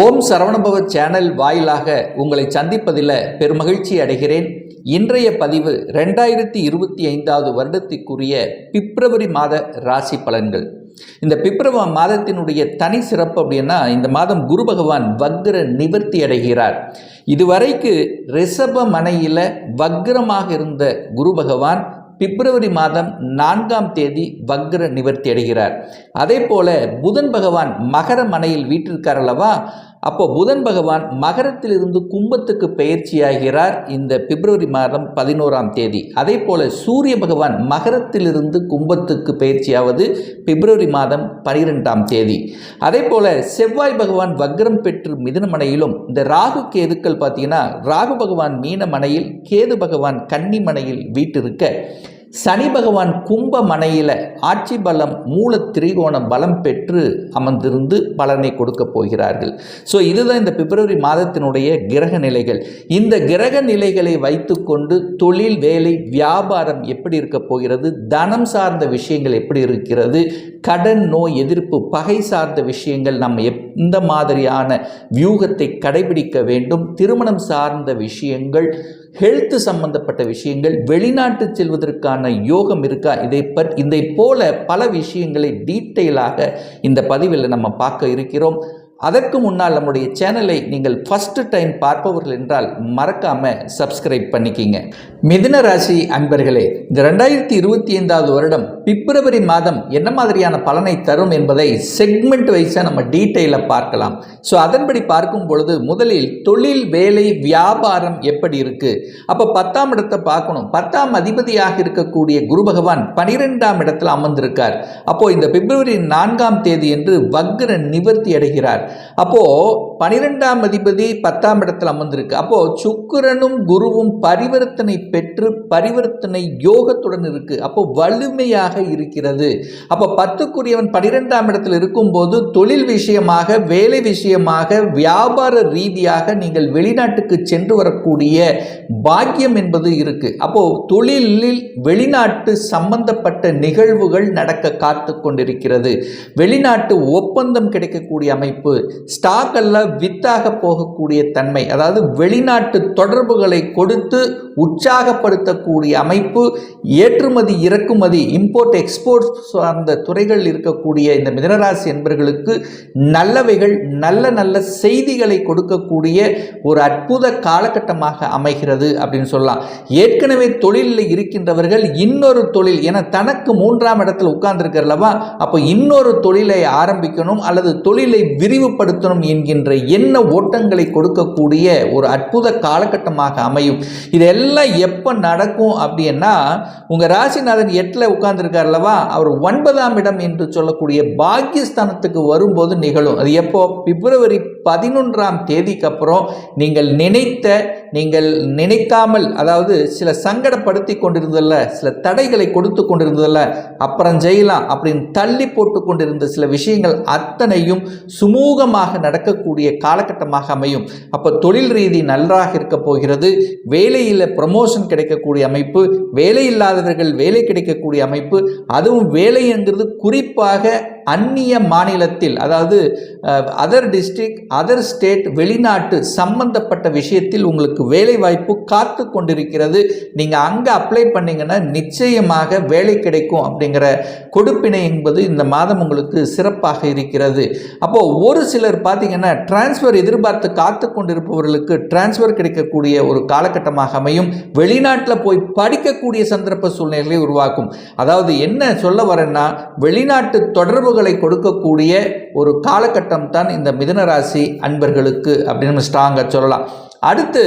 ஓம் Saravanabhava channel வாயிலாக உங்களை சந்திப்பதில் பெருமகிழ்ச்சி அடைகிறேன். இன்றைய பதிவு ரெண்டாயிரத்தி இருபத்தி ஐந்தாவது வருடத்திற்குரிய பிப்ரவரி மாத ராசி பலன்கள். இந்த பிப்ரவரி மாதத்தினுடைய தனி சிறப்பு அப்படின்னா இந்த மாதம் குரு பகவான் வக்ர நிவர்த்தி அடைகிறார். இதுவரைக்கு ரிஷப மனையில் வக்ரமாக இருந்த குரு பகவான் பிப்ரவரி மாதம் நான்காம் தேதி வக்ர நிவர்த்தி அடைகிறார். அதே போல புதன் பகவான் மகர மனையில் வீட்டிற்கார் அல்லவா? அப்போ புதன் பகவான் மகரத்திலிருந்து கும்பத்துக்கு பயிற்சியாகிறார் இந்த பிப்ரவரி மாதம் பதினோராம் தேதி. அதே போல சூரிய பகவான் மகரத்திலிருந்து கும்பத்துக்கு பயிற்சியாவது பிப்ரவரி மாதம் பனிரெண்டாம் தேதி. அதே போல செவ்வாய் பகவான் வக்ரம் பெற்று மிதனமனையிலும் இந்த ராகு கேதுக்கள் பார்த்தீங்கன்னா ராகு பகவான் மீனமனையில் கேது பகவான் கன்னிமனையில் வீட்டிருக்க சனி பகவான் கும்ப மனையில் ஆட்சி பலம் மூல திரிகோண பலம் பெற்று அமர்ந்திருந்து பலனை கொடுக்க போகிறார்கள். ஸோ இதுதான் இந்த பிப்ரவரி மாதத்தினுடைய கிரக நிலைகள். இந்த கிரக நிலைகளை வைத்துக்கொண்டு தொழில் வேலை வியாபாரம் எப்படி இருக்க போகிறது தனம் சார்ந்த விஷயங்கள் எப்படி இருக்கிறது கடன் நோய் எதிர்ப்பு பகை சார்ந்த விஷயங்கள் நம்ம எந்த மாதிரியான வியூகத்தை கடைபிடிக்க வேண்டும் திருமணம் சார்ந்த விஷயங்கள் ஹெல்த் சம்பந்தப்பட்ட விஷயங்கள் வெளிநாட்டு செல்வதற்கான யோகம் இருக்கா? இதை பற் இதை போல பல விஷயங்களை டீட்டெயிலாக இந்த பதிவில் நம்ம பார்க்க இருக்கிறோம். அதற்கு முன்னால் நம்முடைய சேனலை நீங்கள் ஃபஸ்ட்டு டைம் பார்ப்பவர்கள் என்றால் மறக்காமல் சப்ஸ்கிரைப் பண்ணிக்கிங்க. மிதுன ராசி அன்பர்களே இந்த ரெண்டாயிரத்தி இருபத்தி ஐந்தாவது வருடம் பிப்ரவரி மாதம் என்ன மாதிரியான பலனை தரும் என்பதை செக்மெண்ட் வைஸாக நம்ம டீட்டெயிலாக பார்க்கலாம். ஸோ அதன்படி பார்க்கும் பொழுது முதலில் தொழில் வேலை வியாபாரம் எப்படி இருக்குது அப்போ பத்தாம் இடத்தை பார்க்கணும். பத்தாம் அதிபதியாக இருக்கக்கூடிய குரு பகவான் பனிரெண்டாம் இடத்தில் அமர்ந்திருக்கார். அப்போது இந்த பிப்ரவரி நான்காம் தேதி என்று வக்ர நிவர்த்தி அடைகிறார். அப்போது பனிரெண்டாம் அதிபதி பத்தாம் இடத்தில் அமர்ந்திருக்கு. அப்போது சுக்கிரனும் குருவும் பரிவர்த்தனை பெற்று பரிவர்த்தனை யோகத்துடன் இருக்கு. அப்போ வலிமையாக இருக்கிறது. அப்போ பத்துக்குரியவன் பனிரெண்டாம் இடத்தில் இருக்கும்போது தொழில் விஷயமாக வேலை விஷயமாக வியாபார ரீதியாக நீங்கள் வெளிநாட்டுக்கு சென்று வரக்கூடிய பாக்கியம் என்பது இருக்கு. அப்போ தொழிலில் வெளிநாட்டு சம்பந்தப்பட்ட நிகழ்வுகள் நடக்க காத்து கொண்டிருக்கிறது. வெளிநாட்டு ஒப்பந்தம் கிடைக்கக்கூடிய அமைப்பு ஸ்டாக் எல்லாம் வித்தாக போகக்கூடிய தன்மை. அதாவது வெளிநாட்டு தொடர்புகளை கொடுத்து உற்சாகப்படுத்தக்கூடிய அமைப்பு ஏற்றுமதி இறக்குமதி இம்போர்ட் எக்ஸ்போர்ட் சார்ந்த துறைகள் இருக்கக்கூடிய இந்த மிதனராசி என்பர்களுக்கு நல்லவைகள் நல்ல நல்ல செய்திகளை கொடுக்கக்கூடிய ஒரு அற்புத காலகட்டமாக அமைகிறது அப்படின்னு சொல்லலாம். ஏற்கனவே தொழிலில் இருக்கின்றவர்கள் இன்னொரு தொழில் என தனக்கு மூன்றாம் இடத்தில் உட்கார்ந்துருக்கிறல்லவா அப்போ இன்னொரு தொழிலை ஆரம்பிக்கணும் அல்லது தொழிலை விரிவு விரிவுபடுத்தணும் என்கின்ற என்ன ஓட்டங்களை கொடுக்கக்கூடிய ஒரு அற்புத காலகட்டமாக அமையும். இதெல்லாம் எப்போ நடக்கும் அப்படின்னா உங்கள் ராசிநாதன் எட்டில் உட்கார்ந்துருக்கார்லவா அவர் ஒன்பதாம் இடம் என்று சொல்லக்கூடிய பாக்கியஸ்தானத்துக்கு வரும்போது நிகழும். அது எப்போ? பிப்ரவரி பதினொன்றாம் தேதிக்கு அப்புறம் நீங்கள் நினைத்த நீங்கள் நினைக்காமல் அதாவது சில சங்கடப்படுத்தி கொண்டிருந்ததில்ல சில தடைகளை கொடுத்து கொண்டிருந்ததில்ல அப்புறம் செய்யலாம் அப்படின்னு தள்ளி போட்டு கொண்டிருந்த சில விஷயங்கள் அத்தனையும் சுமூகமாக நடக்கக்கூடிய காலகட்டமாக அமையும். அப்போ தொழில் ரீதி நன்றாக இருக்க போகிறது. வேலையில் ப்ரமோஷன் கிடைக்கக்கூடிய அமைப்பு வேலை இல்லாதவர்கள் வேலை கிடைக்கக்கூடிய அமைப்பு. அதுவும் வேலைங்கிறது குறிப்பாக அந்நிய மாநிலத்தில் அதாவது அதர் டிஸ்ட்ரிக்ட் அதர் ஸ்டேட் வெளிநாட்டு சம்பந்தப்பட்ட விஷயத்தில் உங்களுக்கு வேலை வாய்ப்பு காத்து கொண்டிருக்கிறது. நீங்கள் அங்கே அப்ளை பண்ணிங்கன்னா நிச்சயமாக வேலை கிடைக்கும் அப்படிங்கிற கொடுப்பினை என்பது இந்த மாதம் உங்களுக்கு சிறப்பாக இருக்கிறது. அப்போது ஒரு சிலர் பார்த்திங்கன்னா டிரான்ஸ்ஃபர் எதிர்பார்த்து காத்து கொண்டிருப்பவர்களுக்கு டிரான்ஸ்ஃபர் கிடைக்கக்கூடிய ஒரு காலகட்டமாக அமையும். வெளிநாட்டில் போய் படிக்கக்கூடிய சந்தர்ப்ப சூழ்நிலைகளை உருவாக்கும். அதாவது என்ன சொல்ல வரேன்னா வெளிநாட்டு தொடர்பு உணர்வுகளை கொடுக்கக்கூடிய ஒரு காலகட்டம் தான் இந்த மிதனராசி அன்பர்களுக்கு அப்படின்னு நம்ம ஸ்ட்ராங்காக சொல்லலாம். அடுத்து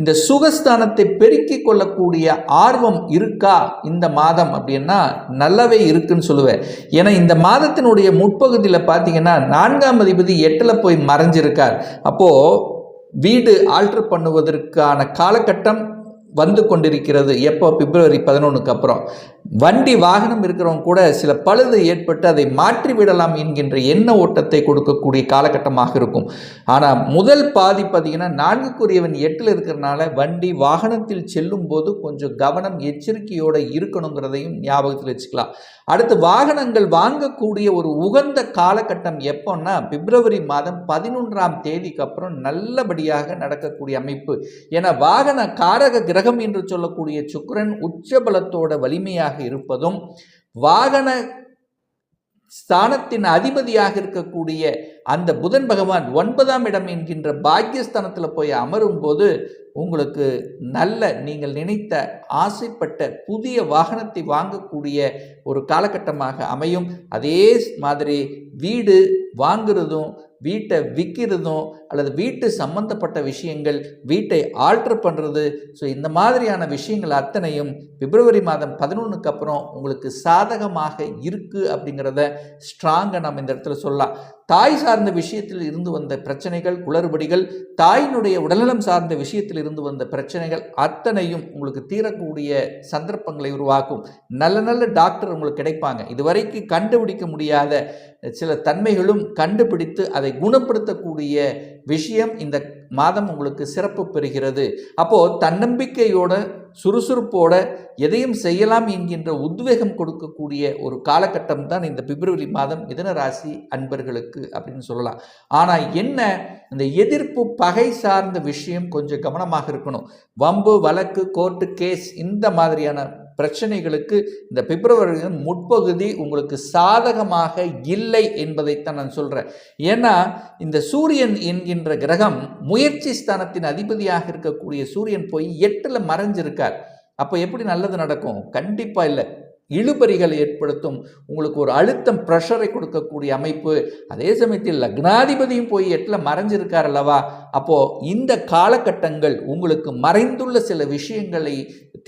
இந்த சுகஸ்தானத்தை பெருக்கிக் கொள்ளக்கூடிய ஆர்வம் இருக்கா இந்த மாதம் அப்படின்னா நல்லாவே இருக்குன்னு சொல்லுவேன். ஏன்னா இந்த மாதத்தினுடைய முற்பகுதியில் பார்த்தீங்கன்னா நான்காம் அதிபதி எட்டில் போய் மறைஞ்சிருக்கார். அப்போது வீடு ஆல்ட்ரு பண்ணுவதற்கான காலகட்டம் வந்து கொண்டிருக்கிறது. எப்போ? பிப்ரவரி பதினொன்றுக்கு அப்புறம். வண்டி வாகனம் இருக்கிறவங்க கூட சில பழுது ஏற்பட்டு அதை மாற்றி விடலாம் என்கின்ற எண்ண ஓட்டத்தை கொடுக்கக்கூடிய காலகட்டமாக இருக்கும். ஆனால் முதல் பாதி பார்த்திங்கன்னா நான்குக்குரியவன் எட்டில் இருக்கிறனால வண்டி வாகனத்தில் செல்லும் போது கொஞ்சம் கவனம் எச்சரிக்கையோடு இருக்கணுங்கிறதையும் ஞாபகத்தில் வச்சுக்கலாம். அடுத்து வாகனங்கள் வாங்கக்கூடிய ஒரு உகந்த காலகட்டம் எப்போன்னா பிப்ரவரி மாதம் பதினொன்றாம் தேதிக்கு அப்புறம் நல்லபடியாக நடக்கக்கூடிய அமைப்பு. என வாகன காரக கிரகம் என்று சொல்லக்கூடிய சுக்கரன் உச்சபலத்தோட வலிமையாக இருப்பதும் வாகன ஸ்தானத்தின் அதிபதியாக இருக்கக்கூடிய அந்த புதன் பகவான் ஒன்பதாம் இடம் என்கின்ற பாக்கியஸ்தானத்தில் போய் அமரும் போது உங்களுக்கு நல்ல நீங்கள் நினைத்த ஆசைப்பட்ட புதிய வாகனத்தை வாங்கக்கூடிய ஒரு காலகட்டமாக அமையும். அதே மாதிரி வீடு வாங்குறதும் வீட்டை விற்கிறதும் அல்லது வீட்டு சம்பந்தப்பட்ட விஷயங்கள் வீட்டை ஆல்ட்ரு பண்ணுறது ஸோ இந்த மாதிரியான விஷயங்கள் அத்தனையும் பிப்ரவரி மாதம் பதினொன்றுக்கு அப்புறம் உங்களுக்கு சாதகமாக இருக்குது அப்படிங்கிறத ஸ்ட்ராங்காக நம்ம இந்த இடத்துல சொல்லலாம். தாய் சார்ந்த விஷயத்தில் இருந்து வந்த பிரச்சனைகள் குளறுபடிகள் தாயினுடைய உடல்நலம் சார்ந்த விஷயத்தில் இருந்து வந்த பிரச்சனைகள் அத்தனையும் உங்களுக்கு தீரக்கூடிய சந்தர்ப்பங்களை உருவாக்கும். நல்ல நல்ல டாக்டர் உங்களுக்கு கிடைப்பாங்க. இதுவரைக்கும் கண்டுபிடிக்க முடியாத சில தன்மைகளும் கண்டுபிடித்து அதை குணப்படுத்தக்கூடிய விஷயம் இந்த மாதம் உங்களுக்கு சிறப்பு பெறுகிறது. அப்போது தன்னம்பிக்கையோட சுறுசுறுப்போட எதையும் செய்யலாம் என்கின்ற உத்வேகம் கொடுக்கக்கூடிய ஒரு காலகட்டம் தான் இந்த பிப்ரவரி மாதம் மிதன ராசி அன்பர்களுக்கு அப்படின்னு சொல்லலாம். ஆனால் என்ன இந்த எதிர்ப்பு பகை சார்ந்த விஷயம் கொஞ்சம் கவனமாக இருக்கணும். வம்பு வழக்கு கோர்ட்டு கேஸ் இந்த மாதிரியான பிரச்சனைகளுக்கு இந்த பிப்ரவரி முற்பகுதி உங்களுக்கு சாதகமாக இல்லை என்பதைத்தான் நான் சொல்கிறேன் ஏன்னா இந்த சூரியன் என்கின்ற கிரகம் முயற்சி ஸ்தானத்தின் அதிபதியாக இருக்கக்கூடிய சூரியன் போய் எட்டில் மறைஞ்சிருக்கார். அப்போ எப்படி நல்லது நடக்கும்? கண்டிப்பாக இல்லை. இழுபறிகளை ஏற்படுத்தும். உங்களுக்கு ஒரு அழுத்தம் ப்ரெஷரை கொடுக்கக்கூடிய அமைப்பு. அதே சமயத்தில் லக்னாதிபதியும் போய் எட்டில் மறைஞ்சிருக்கார் அல்லவா? அப்போது இந்த காலகட்டங்கள் உங்களுக்கு மறைந்துள்ள சில விஷயங்களை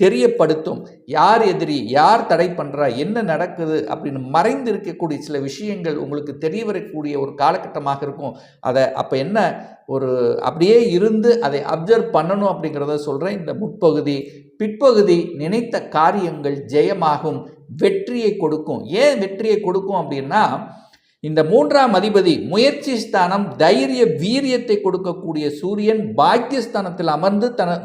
தெரியப்படுத்தும். யார் எதிரி யார் தடை பண்ணுறா என்ன நடக்குது அப்படின்னு மறைந்து இருக்கக்கூடிய சில விஷயங்கள் உங்களுக்கு தெரிய வரக்கூடிய ஒரு காலகட்டமாக இருக்கும். அதை அப்போ என்ன ஒரு அப்படியே இருந்து அதை அப்சர்வ் பண்ணணும் அப்படிங்கிறத சொல்கிறேன் இந்த முற்பகுதி பிற்பகுதி நினைத்த காரியங்கள் ஜெயமாகும் வெற்றியை கொடுக்கும். ஏன் வெற்றியை கொடுக்கும் அப்படின்னா இந்த மூன்றாம் அதிபதி முயற்சி ஸ்தானம் தைரிய வீரியத்தை கொடுக்கக்கூடிய சூரியன் பாக்கியஸ்தானத்தில் அமர்ந்து தன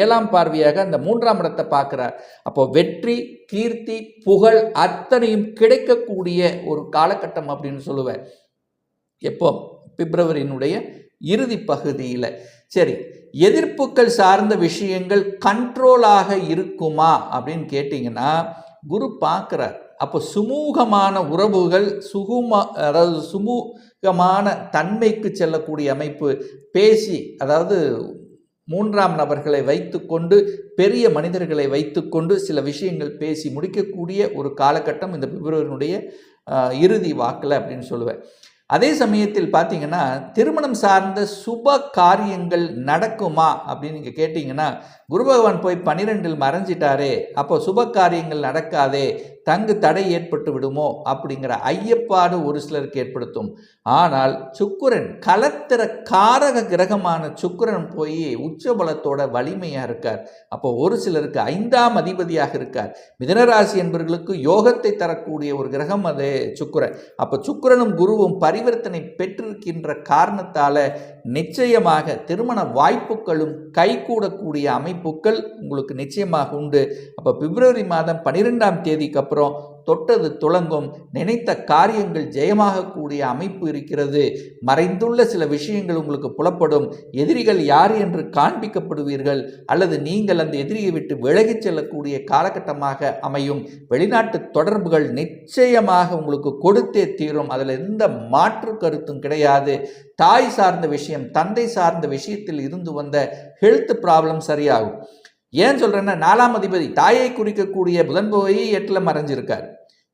ஏழாம் பார்வையாக அந்த மூன்றாம் இடத்தை பார்க்குறார். அப்போ வெற்றி கீர்த்தி புகழ் அத்தனையும் கிடைக்கக்கூடிய ஒரு காலகட்டம் அப்படின்னு சொல்லுவேன் எப்போ? பிப்ரவரியினுடைய இறுதி பகுதியில். சரி எதிர்ப்புகள் சார்ந்த விஷயங்கள் கண்ட்ரோலாக இருக்குமா அப்படின்னு கேட்டிங்கன்னா குரு பார்க்குறார். அப்போ சுமூகமான உறவுகள் சுகுமா அதாவது சுமூகமான தன்மைக்கு செல்லக்கூடிய அமைப்பு பேசி அதாவது மூன்றாம் நபர்களை வைத்துக்கொண்டு பெரிய மனிதர்களை வைத்துக்கொண்டு சில விஷயங்கள் பேசி முடிக்கக்கூடிய ஒரு காலகட்டம் இந்த பிப்ரவரியினுடைய இறுதி வாக்கில் அப்படின்னு சொல்லுவேன். அதே சமயத்தில் பார்த்தீங்கன்னா திருமணம் சார்ந்த சுப காரியங்கள் நடக்குமா அப்படின்னு நீங்கள் கேட்டிங்கன்னா குரு பகவான் போய் பன்னிரெண்டில் மறைஞ்சிட்டாரே அப்போ சுப காரியங்கள் நடக்காதே தங்கு தடை ஏற்பட்டு விடுமோ அப்படிங்கிற ஐயப்பாடு ஒரு சிலருக்கு ஏற்படுத்தும். ஆனால் சுக்குரன் கலத்திர காரக கிரகமான சுக்குரன் போய் உச்சபலத்தோட வலிமையாக இருக்கார். அப்போ ஒரு சிலருக்கு ஐந்தாம் அதிபதியாக இருக்கார். மிதனராசி என்பவர்களுக்கு யோகத்தை தரக்கூடிய ஒரு கிரகம் அது சுக்குரன். அப்போ சுக்குரனும் குருவும் பரிவர்த்தனை பெற்றிருக்கின்ற காரணத்தால் நிச்சயமாக திருமண வாய்ப்புகளும் கைகூடக்கூடிய அமைப்புகள் உங்களுக்கு நிச்சயமாக உண்டு. அப்போ பிப்ரவரி மாதம் பன்னிரெண்டாம் தேதிக்கு அப்புறம் தொட்டது துளங்கும். நினைத்த காரியங்கள் ஜெயமாகக்கூடிய அமைப்பு இருக்கிறது. மறைந்துள்ள சில விஷயங்கள் உங்களுக்கு புலப்படும். எதிரிகள் யார் என்று காண்பிக்கப்படுவீர்கள். அல்லது நீங்கள் அந்த எதிரியை விட்டு விலகிச் செல்லக்கூடிய காலகட்டமாக அமையும். வெளிநாட்டு தொடர்புகள் நிச்சயமாக உங்களுக்கு கொடுத்தே தீரும். அதில் எந்த மாற்று கருத்தும் கிடையாது. தாய் சார்ந்த விஷயம் தந்தை சார்ந்த விஷயத்தில் இருந்து வந்த ஹெல்த் ப்ராப்ளம் சரியாகும். ஏன் சொல்கிறேன்னா நாலாம் அதிபதி தாயை குறிக்கக்கூடிய புதன் போய் எட்டில் மறைஞ்சிருக்கார்.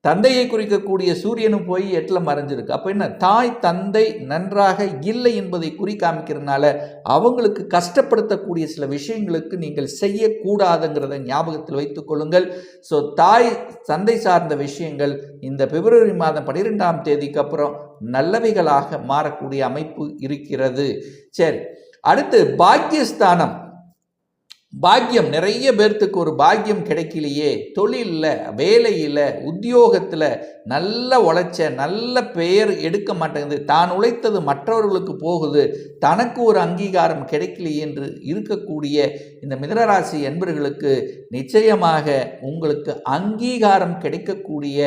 தந்தையை குறிக்கக்கூடிய சூரியனும் போய் எட்டில் மறைஞ்சிருக்கு. அப்போ என்ன? தாய் தந்தை நன்றாக இல்லை என்பதை குறி காமிக்கிறதுனால அவங்களுக்கு கஷ்டப்படுத்தக்கூடிய சில விஷயங்களுக்கு நீங்கள் செய்யக்கூடாதுங்கிறத ஞாபகத்தில் வைத்துக் கொள்ளுங்கள். ஸோ தாய் தந்தை சார்ந்த விஷயங்கள் இந்த பிப்ரவரி மாதம் பனிரெண்டாம் தேதிக்கு அப்புறம் நல்லவைகளாக மாறக்கூடிய அமைப்பு இருக்கிறது. சரி அடுத்து பாக்கியஸ்தானம். பாக்கியம் நிறைய பேர்த்துக்கு ஒரு பாக்கியம் கிடைக்கலையே. தொழிலில் வேலையில் உத்தியோகத்தில் நல்ல உழைச்ச நல்ல பெயர் எடுக்க மாட்டேங்குது. தான் உழைத்தது மற்றவர்களுக்கு போகுது. தனக்கு ஒரு அங்கீகாரம் கிடைக்கலையே என்று இருக்கக்கூடிய இந்த மிதனராசி என்பர்களுக்கு நிச்சயமாக உங்களுக்கு அங்கீகாரம் கிடைக்கக்கூடிய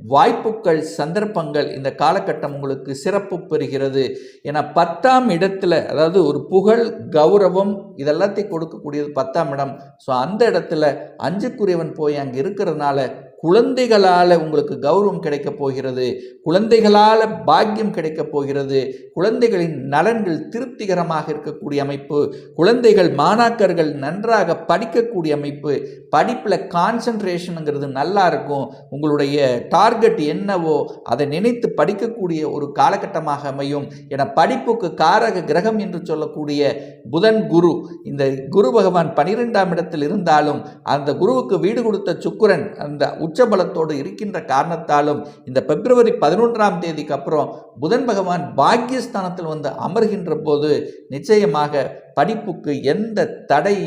வாய்ப்புகள் சந்தர்ப்பங்கள் இந்த காலகட்டம் உங்களுக்கு சிறப்பு பெறுகிறது. ஏன்னா பத்தாம் இடத்துல அதாவது ஒரு புகழ் கௌரவம் இதெல்லாத்தையும் கொடுக்கக்கூடியது பத்தாம் இடம். ஸோ அந்த இடத்துல அஞ்சுக்குரியவன் போய் அங்கே இருக்கிறதுனால குழந்தைகளால் உங்களுக்கு கௌரவம் கிடைக்கப் போகிறது குழந்தைகளால் பாக்கியம் கிடைக்கப் போகிறது குழந்தைகளின் நலன்கள் திருப்திகரமாக இருக்கக்கூடிய அமைப்பு குழந்தைகள் மாணாக்கர்கள் நன்றாக படிக்கக்கூடிய அமைப்பு படிப்பில் கான்சன்ட்ரேஷனுங்கிறது நல்லா இருக்கும் உங்களுடைய டார்கெட் என்னவோ அதை நினைத்து படிக்கக்கூடிய ஒரு காலகட்டமாக அமையும். என படிப்புக்கு காரக கிரகம் என்று சொல்லக்கூடிய புதன் குரு இந்த குரு பகவான் பனிரெண்டாம் இடத்தில் இருந்தாலும் அந்த குருவுக்கு வீடு கொடுத்த சுக்குரன் அந்த உச்சபலத்தோடு இருக்கின்ற காரணத்தாலும் இந்த பிப்ரவரி பதினொன்றாம் தேதிக்கு அப்புறம் புதன் பகவான் பாக்கியஸ்தானத்தில் வந்து அமர்கின்ற போது நிச்சயமாக படிப்புக்கு எந்த தடை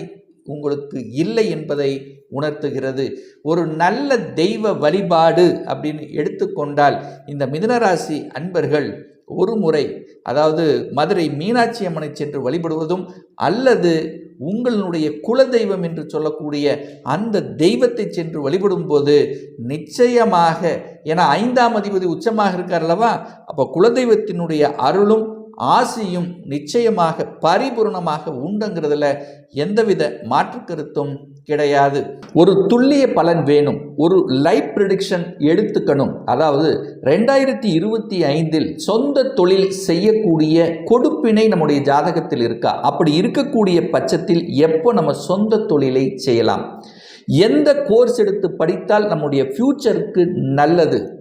உங்களுக்கு இல்லை என்பதை உணர்த்துகிறது. ஒரு நல்ல தெய்வ வழிபாடு அப்படின்னு எடுத்துக்கொண்டால் இந்த மிதுனராசி அன்பர்கள் ஒரு முறை அதாவது மதுரை மீனாட்சி அம்மனை சென்று வழிபடுவதும் அல்லது உங்களுடைய குலதெய்வம் என்று சொல்லக்கூடிய அந்த தெய்வத்தை சென்று வழிபடும் போது நிச்சயமாக ஏன்னா ஐந்தாம் அதிபதி உச்சமாக இருக்கார் அல்லவா? அப்போ குலதெய்வத்தினுடைய அருளும் ஆசியும் நிச்சயமாக பரிபூர்ணமாக உண்டுங்கிறதுல எந்தவித மாற்று கருத்தும் கிடையாது. ஒரு துல்லிய பலன் வேணும். ஒரு லைஃப் ப்ரிடிக்ஷன் எடுத்துக்கணும். அதாவது ரெண்டாயிரத்தி இருபத்தி ஐந்தில் சொந்த தொழில் செய்யக்கூடிய கொடுப்பினை நம்முடைய ஜாதகத்தில் இருக்கா? அப்படி இருக்கக்கூடிய பட்சத்தில் எப்போ நம்ம சொந்த தொழிலை செய்யலாம்? எந்த கோர்ஸ் எடுத்து படித்தால் நம்முடைய ஃப்யூச்சருக்கு நல்லது?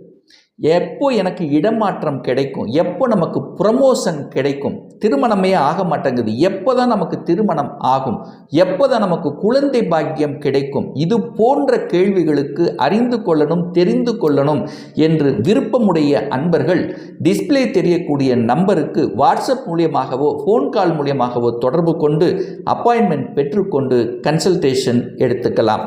எப்போ எனக்கு இடமாற்றம் கிடைக்கும்? எப்போ நமக்கு ப்ரமோஷன் கிடைக்கும்? திருமணமே ஆக மாட்டேங்குது. எப்போ தான் நமக்கு திருமணம் ஆகும்? எப்போ தான் நமக்கு குழந்தை பாக்கியம் கிடைக்கும்? இது போன்ற கேள்விகளுக்கு அறிந்து கொள்ளணும் தெரிந்து கொள்ளணும் என்று விருப்பமுடைய அன்பர்கள் டிஸ்பிளே தெரியக்கூடிய நம்பருக்கு வாட்ஸ்அப் மூலியமாகவோ ஃபோன் கால் மூலியமாகவோ தொடர்பு கொண்டு அப்பாயின்மெண்ட் பெற்றுக்கொண்டு கன்சல்டேஷன் எடுத்துக்கலாம்.